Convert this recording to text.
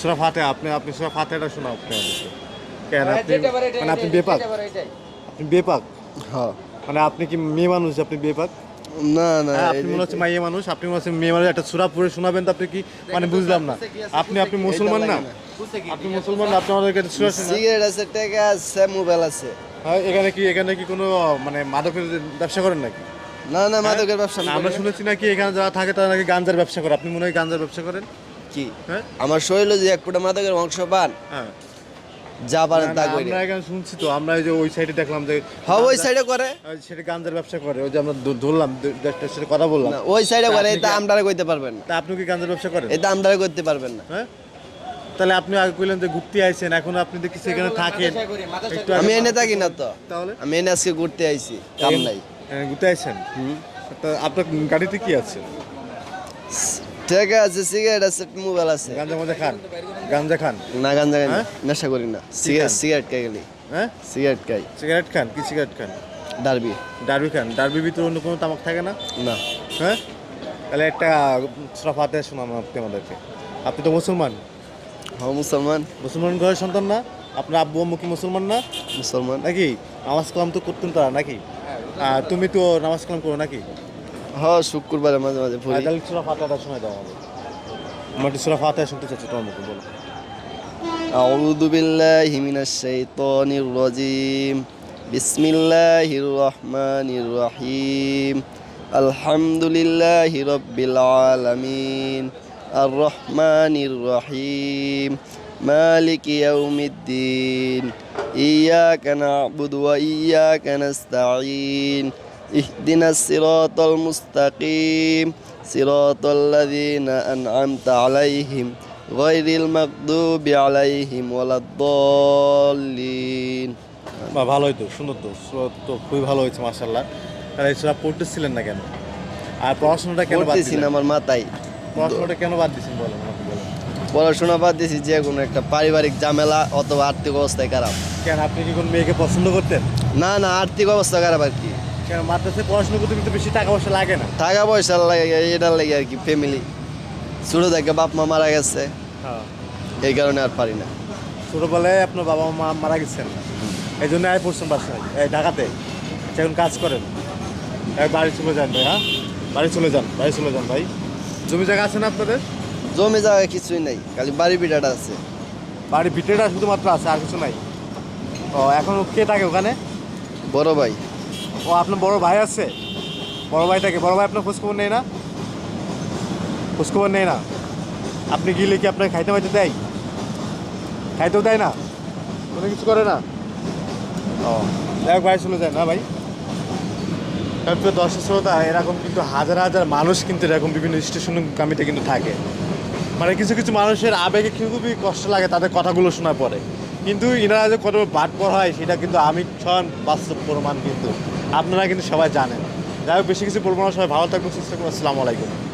সুরা ফাতে আপনি আপনি সুরা ফাতেটা শোনাও আপনি কেন আপনি পারে মানে আপনি বেপাক। পারে। আপনি বেপাক? হ্যাঁ। মানে আপনি কি মেয়ে মানুষ আপনি বেপাক? না না হ্যাঁ, আপনি মনে হচ্ছে মাইয়ে মানুষ আপনি মনে হচ্ছে মেয়ে মানুষ একটা সুরা পড়ে শোনাবেন তো আপনি কি? মানে বুঝলাম না। আপনি আপনি মুসলমান না? আপনি মুসলমান না আপনি আমাদেরকে একটা সুরা সিগারেট আছে টাকা আছে মোবাইল আছে। হ্যাঁ, এখানে কি এখানে কি কোনো মানে মাদকের ব্যবসা করেন নাকি? না না মাদকের ব্যবসা না, আমরা শুনেছি নাকি এখানে যারা থাকে তারা নাকি গাঞ্জার ব্যবসা করে। আপনি মনে হয় গাঞ্জার ব্যবসা করেন? কি? হ্যাঁ? আমার শরীরে যে এক ফুটা মাদকের অংশ পান হ্যাঁ। যা পারেন না, তা করি আমরা এখানে শুনছি তো আমরা এই যে ওই সাইডে দেখলাম যে হ্যাঁ ওই সাইডে করে। ওই সেটা গাঞ্জার ব্যবসা করে ওই যে আমরা ধরলাম দু- একটা সাথে কথা বললাম। না ওই সাইডে করে কি- আমদারা করতে পারবেন। না তা আপনি কি গাঞ্জার ব্যবসা করেন? এই আমদারা করতে পারবেন না। হ্যাঁ? তাহলে আপনি আগে কইলেন যে ঘুরতে আইছেন এখন আপনি দেখছি এখানে থাকেন আমি এনে থাকি না তো। তাহলে? আমি এনে আজকে ঘুরতে আইছি কাম নাই। হ্যাঁ, ঘুরতে আইছেন? তা আপনার গাড়িতে কি আছে? টাকা আছে সিগারেট আছে মোবাইল আছে। গাঞ্জা মজা খান? গাঞ্জা খান? না গান জায়গায় হ্যাঁ? নেশা করি না। সিগারেট সিগারেট খাই গেলি হ্যাঁ? সিগারেট খাই। সিগারেট খান? কি সিগারেট খান? ডারবি। ডারবি খান? ডারবির ভিতরে অন্য কোনো তামাক থাকে না? না। হ্যাঁ? তাহলে একটা সফাতে শোনানো আপনি আমাদেরকে। আপনি তো মুসলমান? হ মুসলমান। মুসলমান ঘরের সন্তান না? আপনার আব্বু আম্মু কি মুসলমান না? মুসলমান। নাকি? নামাজ কালাম তো করতেন তারা নাকি? আর তুমি তো নামাজ কালাম করো নাকি? হ শুক্রবারে মাঝে মাঝে আর পড়ি তাহলে সুরা ফাতাটা শোনায় দাও আমাদের আমার একটু সুরা ফাতা শুনতে চাচ্ছি তোমার মুখে বলো أعوذ بالله من الشيطان الرجيم بسم الله الرحمن الرحيم الحمد لله رب العالمين الرحمن الرحيم مالك يوم الدين إياك نعبد وإياك نستعين اهدنا الصراط المستقيم صراط الذين أنعمت عليهم غير المغضوب عليهم ولا الضالين বা ভালোই তো সুন্দর তো সুরা তো খুবই ভালো হয়েছে মাসাল্লাহ তাহলে এই সুরা পড়তেছিলেন না কেন আর পড়াশোনাটা কেন বাদ পড়তেছি না দিলেন আমার মাথায় পড়াশোনাটা কেন বাদ দিয়েছেন বলেন আমাকে বলেন পড়াশোনা বাদ দিয়েছি যে কোনো একটা পারিবারিক ঝামেলা অথবা আর্থিক অবস্থায় খারাপ কেন আপনি কি কোন মেয়েকে পছন্দ করতেন না না আর্থিক অবস্থা খারাপ আর কি কেন মাদ্রাসায় পড়াশোনা করতে কিন্তু বেশি টাকা পয়সা লাগে না। টাকা পয়সা লাগে এটার লাগে আর কি ফ্যামিলি ছোটো থেকে বাপ মা মারা গেছে হ্যাঁ। এই কারণে আর পারি না। ছোটোবেলায় আপনার বাবা মা মারা গেছেন। এই জন্য আয় পড়ছেন বাসায় এই ঢাকাতে। আচ্ছা, এখন কাজ করেন। বাড়ি চলে যান ভাই হ্যাঁ? বাড়ি চলে যান বাড়ি চলে যান ভাই। জমি জায়গা আছে না আপনাদের? জমি জায়গা কিছুই নাই খালি বাড়ি পিঠাটা আছে। বাড়ি ভিটেটা শুধুমাত্র আছে আর কিছু নাই। ও এখন কে থাকে ওখানে? বড় ভাই। ও আপনার বড় ভাই আছে? বড় ভাই থাকে। বড় ভাই আপনার খোঁজখবর নেই না? খোঁজখবর নেই না? আপনি গেলে কি আপনার খাইতে মাইতে দেয়? খাইতেও দেয় না? কোনো কিছু করে না? ও দেখ ভাই চলে যায় না ভাই। তারপরে দর্শক শ্রোতা, এরকম কিন্তু হাজার হাজার মানুষ কিন্তু এরকম বিভিন্ন স্টেশন গামিতে কিন্তু থাকে। মানে কিছু কিছু মানুষের আবেগে খুবই কষ্ট লাগে তাদের কথাগুলো শোনার পরে। কিন্তু ইনারা যে কত বাদ পর হয় সেটা কিন্তু আমি ছন বাস্তব প্রমাণ কিন্তু। আপনারা কিন্তু সবাই জানেন। যাই হোক, বেশি কিছু না, সবাই ভালো থাকবেন, সুস্থ থাকবেন, আসসালামু আলাইকুম।